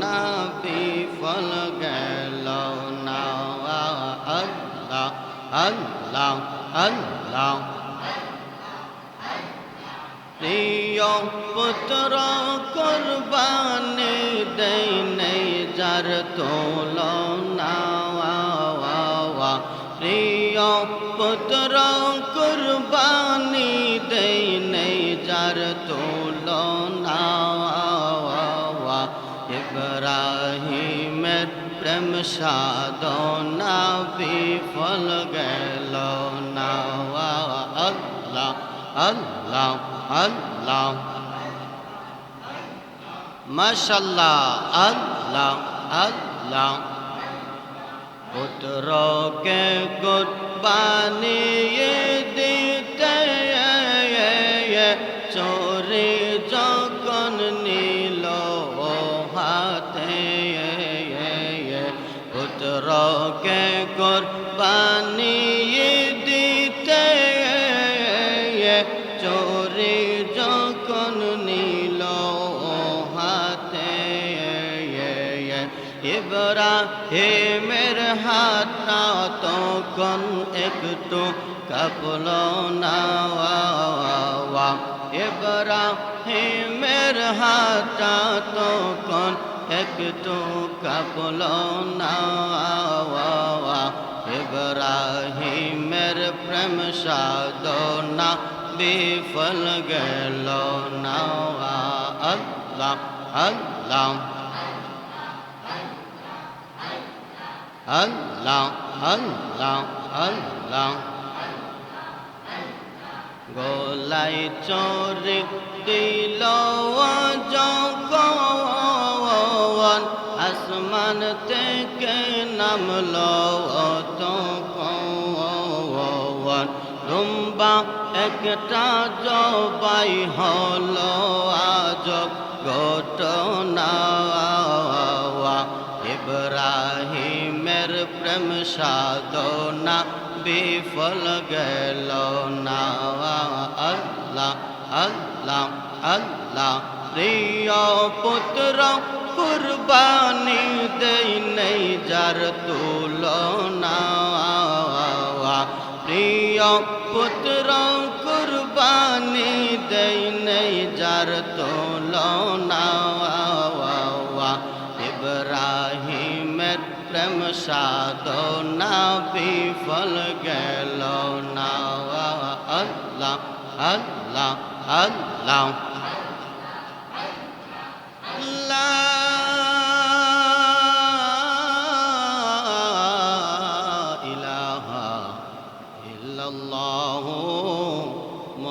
না বিফল গেল। না আল্লাহ আল্লাহ আল্লাহ। প্রিয় পুত্র, কুরবানি দেই নেই যার তোল প্রিয় পুত্র, কুরবানি দেই নেই যার তোল প্রেম সাধনা বিফল গেল না আল্লাহ আল্লাহ আল্লাহ মাশাল্লাহ আল্লাহ আল্লাহ পুত্রকে কুরবানিয়ে দিতে পুত্রকে কুরবানিয়ে দিতে, চোরে যখন নীল হাতে, ইব্রাহিমের হাতটা তখন একটু কাপল না। ইব্রাহিমের হাতটা তখন একটু কাপল না ইব্রাহিমের প্রেম সাধনা বিফল গেল না, আল্লাহ আল্লাহ আল্লাহ আল্লাহ আল্লাহ। গোলাই চোরে দিল আসমান থেকে নামলো তখন দুম্বা একটা জবাই হলো আজ ঘটনা ইব্রাহিমের প্রেম সাধনা বিফল গেল না আল্লাহ আল্লাহ আল্লাহ প্রিয় পুত্র কুরবানি দেই নেই যার তুলনা। প্রিয় পুত্র, কুরবানি দেই নেই যার তুলনা। ইব্রাহিমের প্রেম সাধনা বিফল গেল না। আল্লাহ আল্লাহ আল্লাহ।